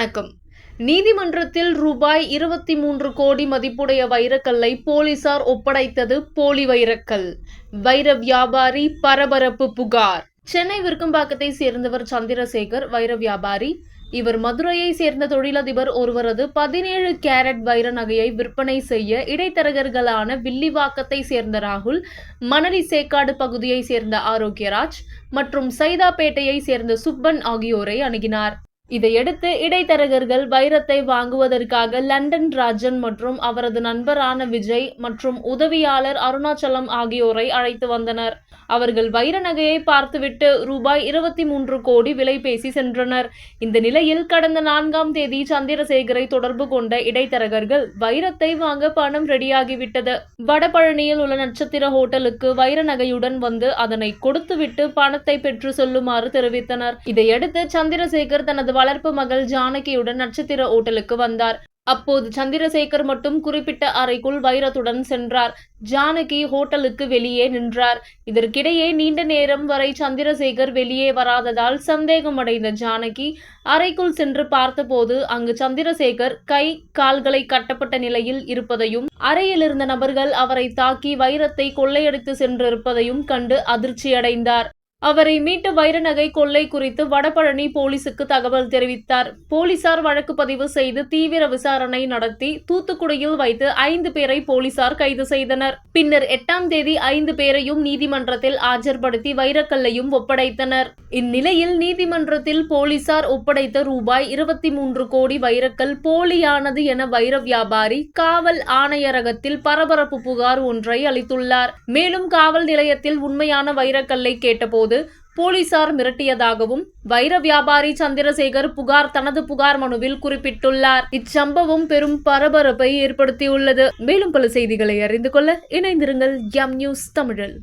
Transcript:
வணக்கம். நீதிமன்றத்தில் ரூபாய் இருபத்தி மூன்று கோடி மதிப்புடைய வைரக்கல்லை போலீசார் ஒப்படைத்தது போலி வைரக்கல். வைர வியாபாரி பரபரப்பு புகார். சென்னை விருக்கம்பாக்கத்தை சேர்ந்தவர் சந்திரசேகர் வைர வியாபாரி. இவர் மதுரையை சேர்ந்த தொழிலதிபர் ஒருவரது பதினேழு கேரட் வைர நகையை விற்பனை செய்ய இடைத்தரகர்களான வில்லிவாக்கத்தை சேர்ந்த ராகுல் மணலி சேக்காடு பகுதியை சேர்ந்த ஆரோக்கியராஜ் மற்றும் சைதாப்பேட்டையை சேர்ந்த சுப்பன் ஆகியோரை அணுகினார். இதையடுத்து இடைத்தரகர்கள் வைரத்தை வாங்குவதற்காக லண்டன் ராஜன் மற்றும் அவரது நண்பரான விஜய் மற்றும் உதவியாளர் அருணாச்சலம் ஆகியோரை அழைத்து வந்தனர். அவர்கள் வைர நகையை பார்த்துவிட்டு ரூபாய் இருபத்தி மூன்று கோடி விலை பேசி சென்றனர். இந்த நிலையில் கடந்த நான்காம் தேதி சந்திரசேகரை தொடர்பு கொண்ட இடைத்தரகர்கள் வைரத்தை வாங்க பணம் ரெடியாகிவிட்டது. வடபழனியில் உள்ள நட்சத்திர ஹோட்டலுக்கு வைர நகையுடன் வந்து அதனை கொடுத்துவிட்டு பணத்தை பெற்று சொல்லுமாறு தெரிவித்தனர். இதையடுத்து சந்திரசேகர் தனது வளர்ப்பு மகள் ஜானகியுடன் நட்சத்திர ஓட்டலுக்கு வந்தார். அப்போது சந்திரசேகர் மட்டும் குறிப்பிட்ட அறைக்குள் வைரத்துடன் சென்றார். ஜானகி ஹோட்டலுக்கு வெளியே நின்றார். இதற்கிடையே நீண்ட நேரம் வரை சந்திரசேகர் வெளியே வராததால் சந்தேகமடைந்த ஜானகி அறைக்குள் சென்று பார்த்தபோது அங்கு சந்திரசேகர் கை கால்களை கட்டப்பட்ட நிலையில் இருப்பதையும் அறையில் இருந்த நபர்கள் அவரை தாக்கி வைரத்தை கொள்ளையடித்து சென்றிருப்பதையும் கண்டு அதிர்ச்சியடைந்தார். அவரை மீட்ட வைரநகை கொள்ளை குறித்து வடபழனி போலீசுக்கு தகவல் தெரிவித்தார். போலீசார் வழக்கு பதிவு செய்து தீவிர விசாரணை நடத்தி தூத்துக்குடியில் வைத்து ஐந்து பேரை போலீசார் கைது செய்தனர். பின்னர் எட்டாம் தேதி ஐந்து பேரையும் நீதிமன்றத்தில் ஆஜர்படுத்தி வைரக்கல்லையும் ஒப்படைத்தனர். இந்நிலையில் நீதிமன்றத்தில் போலீசார் ஒப்படைத்த ரூபாய் இருபத்தி மூன்று கோடி வைரக்கல் போலியானது என வைர வியாபாரி காவல் ஆணையரகத்தில் பரபரப்பு புகார் ஒன்றை அளித்துள்ளார். மேலும் காவல் நிலையத்தில் உண்மையான வைரக்கல்லை கேட்டபோது போலீசார் மிரட்டியதாகவும் வைர வியாபாரி சந்திரசேகர் புகார் தனது புகார் மனுவில் குறிப்பிட்டுள்ளார். இச்சம்பவம் பெரும் பரபரப்பை ஏற்படுத்தியுள்ளது. மேலும் பல செய்திகளை அறிந்து கொள்ள இணைந்திருங்கள் எம் நியூஸ் தமிழில்